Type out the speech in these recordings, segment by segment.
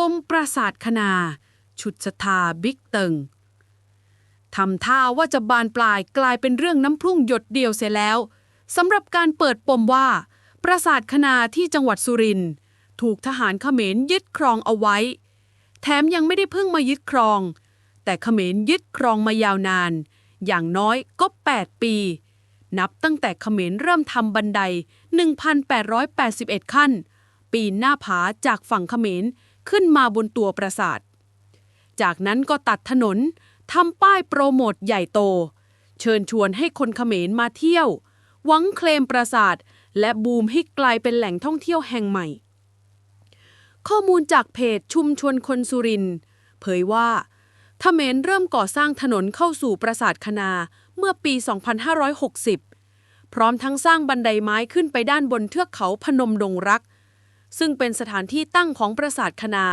ปมปราสาทคณาชุดสทาบิ๊กเติงทำท่าว่าจะบานปลายกลายเป็นเรื่องน้ำพุ่งหยดเดียวเสียแล้วสำหรับการเปิดปมว่า ปราสาทคณาที่จังหวัดสุรินทร์ถูกทหารเขมรยึดครองเอาไว้ แถมยังไม่ได้เพิ่งมายึดครอง แต่เขมรยึดครองมายาวนาน อย่างน้อยก็ 8 ปี นับตั้งแต่เขมรเริ่มทำบันได 1,881 ขั้น ปีนหน้าผาจากฝั่งเขมร ขึ้นมาบนตัวปราสาท จากนั้นก็ตัดถนนทำป้ายโปรโมทใหญ่โต เชิญชวนให้คนเขมรมาเที่ยว หวังเคลมปราสาท และบูมให้กลายเป็นแหล่งท่องเที่ยวแห่งใหม่ ข้อมูลจากเพจชุมชนคนสุรินเผยว่าเขมรเริ่มก่อสร้างถนนเข้าสู่ปราสาทคณาเมื่อปี 2560 พร้อมทั้งสร้างบันไดไม้ขึ้นไปด้านบนเทือกเขาพนมดงรัก ซึ่งเป็นสถานที่ตั้งของปราสาทคณา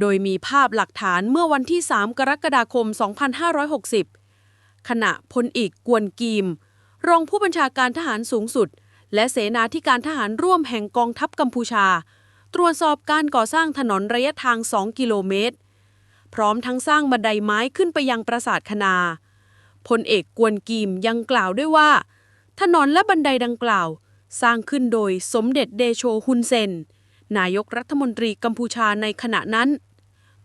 โดยมีภาพหลักฐานเมื่อวันที่ 3 กรกฎาคม 2560 ขณะพลเอกกวนกีม รองผู้บัญชาการทหารสูงสุด และเสนาธิการทหารร่วมแห่งกองทัพกัมพูชา ตรวจสอบการก่อสร้างถนนระยะทาง 2 กิโลเมตร พร้อมทั้งสร้างบันไดไม้ขึ้นไปยังปราสาทคณาพลเอกกวนกีมยังกล่าวด้วยว่า ถนนและบันไดดังกล่าว สร้างขึ้นโดยสมเด็จเดโชฮุนเซน นายกรัฐมนตรีกัมพูชาในขณะนั้น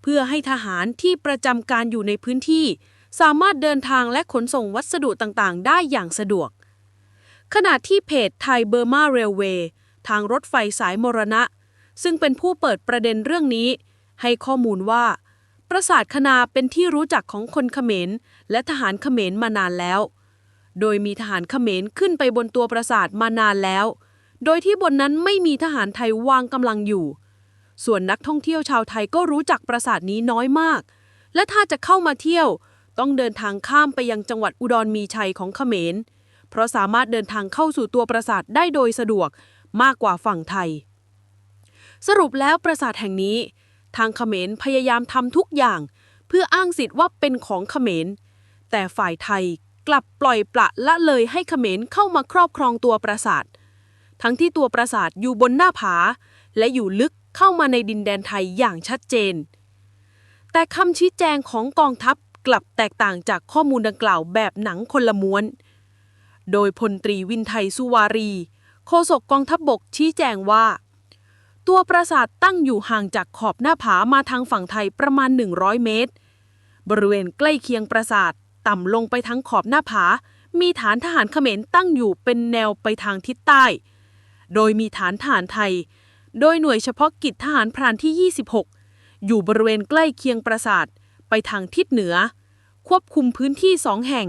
เพื่อให้ทหารที่ประจำการอยู่ในพื้นที่ สามารถเดินทางและขนส่งวัสดุต่างๆ ได้อย่างสะดวก ขณะที่เพจไทยเบอร์มาเรลเวย์ทางรถไฟสายมรณะ ซึ่งเป็นผู้เปิดประเด็นเรื่องนี้ ให้ข้อมูลว่า ปราสาทคณาเป็นที่รู้จักของคนเขมร และทหารเขมรมานานแล้ว โดยมีทหารเขมรขึ้นไปบนตัวปราสาทมานานแล้ว โดยที่บนนั้นไม่มีทหารไทยวางกำลังอยู่ ส่วนนักท่องเที่ยวชาวไทยก็รู้จักปราสาทนี้น้อยมาก และถ้าจะเข้ามาเที่ยว ต้องเดินทางข้ามไปยังจังหวัดอุดรมีชัยของเขมร เพราะสามารถเดินทางเข้าสู่ตัวปราสาทได้โดยสะดวกมากกว่าฝั่งไทย สรุปแล้วปราสาทแห่งนี้ ทางเขมรพยายามทำทุกอย่าง เพื่ออ้างสิทธิ์ว่าเป็นของเขมร แต่ฝ่ายไทย กลับปล่อยปละละเลยให้เขมรเข้ามาครอบครองตัวปราสาท ทั้งที่ตัวปราสาทอยู่บนหน้าผา และอยู่ลึกเข้ามาในดินแดนไทยอย่างชัดเจน แต่คำชี้แจงของกองทัพกลับแตกต่างจากข้อมูลดังกล่าวแบบหนังคนละม้วน โดยพลตรีวินไทยสุวารี โฆษกกองทัพบบกชี้แจงว่า ตัวปราสาทตั้งอยู่ห่างจากขอบหน้าผามาทางฝั่งไทยประมาณ 100 เมตร บริเวณใกล้เคียงปราสาท ต่ำลงไปทั้งขอบหน้าผา มีฐานทหารเขมรตั้งอยู่เป็นแนวไปทางทิศใต้ โดยมีฐานทหารไทย โดยหน่วยเฉพาะกิจทหารพรานที่ 26 อยู่บริเวณใกล้เคียงปราสาทไปทางทิศเหนือ ควบคุมพื้นที่สองแห่ง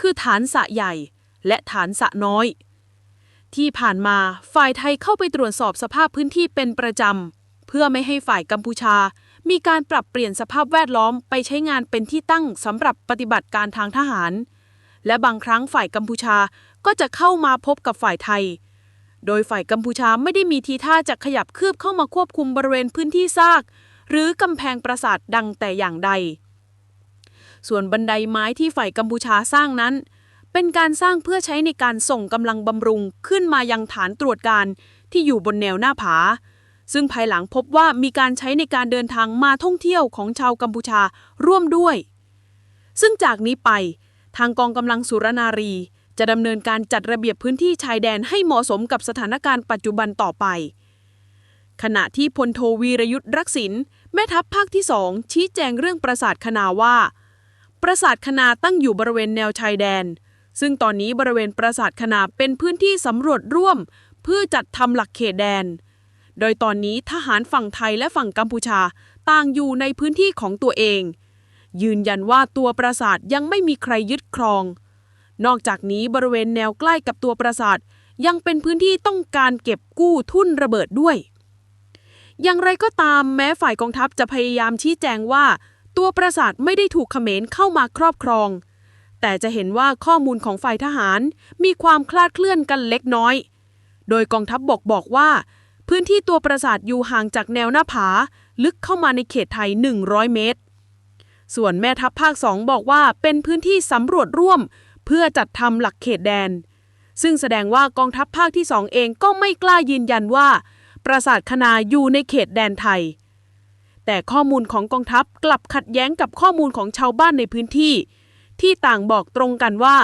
คือฐานสะใหญ่และฐานสะน้อย ที่ผ่านมาฝ่ายไทยเข้าไปตรวจสอบสภาพพื้นที่เป็นประจำ เพื่อไม่ให้ฝ่ายกัมพูชา มีการปรับเปลี่ยนสภาพแวดล้อมไปใช้งานเป็นที่ตั้งสำหรับปฏิบัติการทางทหาร และบางครั้งฝ่ายกัมพูชาก็จะเข้ามาพบกับฝ่ายไทย โดยฝ่ายกัมพูชาไม่ได้มีทีท่าจะขยับคืบเข้ามาควบคุมบริเวณพื้นที่ซาก หรือกำแพงปราสาทดังแต่อย่างใด ส่วนบันไดไม้ที่ฝ่ายกัมพูชาสร้างนั้น เป็นการสร้างเพื่อใช้ในการส่งกำลังบำรุงขึ้นมายังฐานตรวจการที่อยู่บนแนวหน้าผา ซึ่งภายหลังพบว่ามีการใช้ในการเดินทางมาท่องเที่ยวของชาวกัมพูชาร่วมด้วย ซึ่งจากนี้ไปทางกองกำลังสุรนารี จะดำเนินการจัดระเบียบพื้นที่ชายแดนให้เหมาะสมกับสถานการณ์ปัจจุบันต่อไป ขณะที่พลโทวีรยุทธ์รักษินแม่ทัพภาคที่สองชี้แจงเรื่องปราสาทคณาว่า ปราสาทคณาตั้งอยู่บริเวณแนวชายแดน ซึ่งตอนนี้บริเวณปราสาทคณาเป็นพื้นที่สำรวจร่วม เพื่อจัดทำหลักเขตแดน โดยตอนนี้ทหารฝั่งไทยและฝั่งกัมพูชาต่างอยู่ในพื้นที่ของตัวเอง ยืนยันว่าตัวปราสาทยังไม่มีใครยึดครอง นอกจากนี้บริเวณแนวใกล้กับตัวปราสาทยังเป็นพื้นที่ต้องการเก็บกู้ทุ่นระเบิดด้วย อย่างไรก็ตามแม้ฝ่ายกองทัพจะพยายามชี้แจงว่า ตัวปราสาทไม่ได้ถูกเขมรเข้ามาครอบครอง แต่จะเห็นว่าข้อมูลของฝ่ายทหารมีความคลาดเคลื่อนกันเล็กน้อย โดยกองทัพบบกบอกว่า พื้นที่ตัวปราสาทอยู่ห่างจากแนวหน้าผา ลึกเข้ามาในเขตไทย 100 เมตร ส่วนแม่ทัพภาคสองบอกว่าเป็นพื้นที่สำรวจร่วม เพื่อจัดทำหลักเขตแดน ซึ่งแสดงว่ากองทัพภาคที่สองเองก็ไม่กล้ายืนยันว่า ปราสาทคณาอยู่ในเขตแดนไทย แต่ข้อมูลของกองทัพกลับขัดแย้งกับข้อมูลของชาวบ้านในพื้นที่ ที่ต่างบอกตรงกันว่า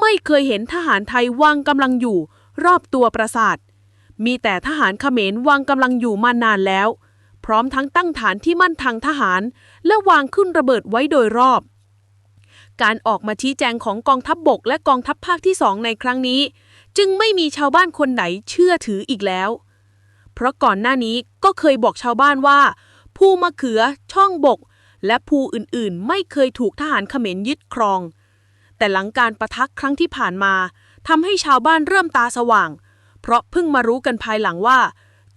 ไม่เคยเห็นทหารไทยวางกำลังอยู่ รอบตัวปราสาท มีแต่ทหารเขมรวางกำลังอยู่มานานแล้ว พร้อมทั้งตั้งฐานที่มั่นทางทหาร และวางขึ้นระเบิดไว้โดยรอบ การออกมาชี้แจงของกองทัพบบกและกองทัพภาคที่สองในครั้งนี้ จึงไม่มีชาวบ้านคนไหนเชื่อถืออีกแล้ว เพราะก่อนหน้านี้ก็เคยบอกชาวบ้านว่า ภูมะเขือ ช่องบก และภูอื่นๆ ไม่เคยถูกทหารเขมรยึดครอง แต่หลังการประทักครั้งที่ผ่านมาทำให้ชาวบ้านเริ่มตาสว่าง เพราะเพิ่งมารู้กันภายหลังว่า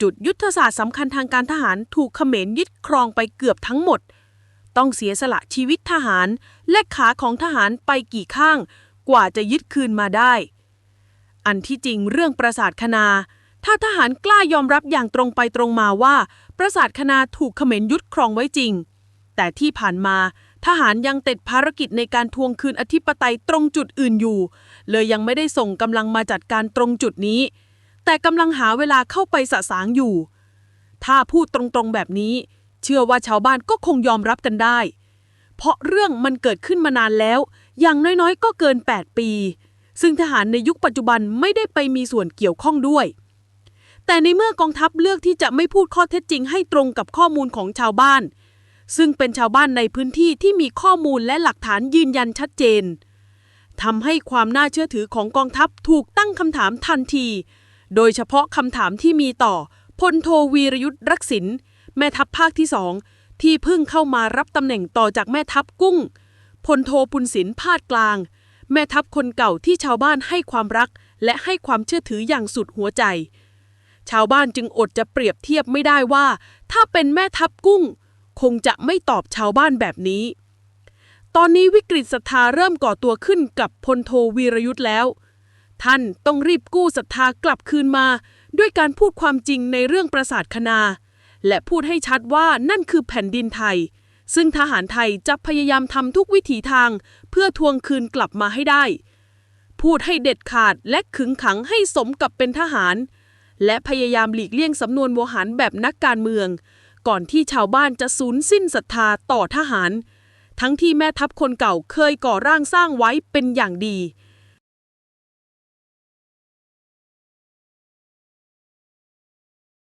จุดยุทธศาสตร์สำคัญทางการทหารถูกเขมรยึดครองไปเกือบทั้งหมด ต้องเสียสละชีวิตทหารและขาของทหารไปกี่ข้าง กว่าจะยึดคืนมาได้ อันที่จริงเรื่องปราสาทคณา ถ้าทหารกล้ายอมรับอย่างตรงไปตรงมาว่า ปราสาทคณาถูกเขมรยึดครองไว้จริง แต่ที่ผ่านมาทหารยังติดภารกิจในการทวงคืนอธิปไตยตรงจุดอื่นอยู่ เลยยังไม่ได้ส่งกำลังมาจัดการตรงจุดนี้ แต่กำลังหาเวลาเข้าไปสะสางอยู่ ถ้าพูดตรงๆแบบนี้ เชื่อว่าชาวบ้านก็คงยอมรับกันได้ เพราะเรื่องมันเกิดขึ้นมานานแล้ว อย่างน้อยๆ ก็เกิน 8 ปี ซึ่งทหารในยุคปัจจุบันไม่ได้ไปมีส่วนเกี่ยวข้องด้วย แต่ในเมื่อกองทัพเลือกที่จะไม่พูดข้อเท็จจริงให้ตรงกับข้อมูลของชาวบ้าน ซึ่งเป็นชาวบ้านในพื้นที่ที่มีข้อมูลและหลักฐานยืนยันชัดเจนทำให้ความน่าเชื่อถือของกองทัพถูกตั้งคำถามทันที โดยเฉพาะคำถามที่มีต่อพลโทวีรยุทธ์รักษินแม่ทัพภาคที่สองที่เพิ่งเข้ามารับตำแหน่งต่อจากแม่ทัพกุ้งพลโทปุณศินพาดกลาง แม่ทัพคนเก่าที่ชาวบ้านให้ความรัก และให้ความเชื่อถืออย่างสุดหัวใจ ชาวบ้านจึงอดจะเปรียบเทียบไม่ได้ว่า ถ้าเป็นแม่ทัพกุ้ง คงจะไม่ตอบชาวบ้านแบบนี้ ตอนนี้วิกฤตศรัทธาเริ่มก่อตัวขึ้นกับพลโทวีรยุทธ์แล้ว ท่านต้องรีบกู้ศรัทธากลับคืนมา ด้วยการพูดความจริงในเรื่องปราสาทคณา และพูดให้ชัดว่านั่นคือแผ่นดินไทย ซึ่งทหารไทยจะพยายามทำทุกวิถีทาง เพื่อทวงคืนกลับมาให้ได้ พูดให้เด็ดขาดและขึงขังให้สมกับเป็นทหาร และพยายามหลีกเลี่ยงสำนวนโวหารแบบนักการเมือง ก่อนที่ชาวบ้านจะสูญสิ้นศรัทธาต่อทหาร ทั้งที่แม่ทัพคนเก่าเคยก่อร่างสร้างไว้เป็นอย่างดี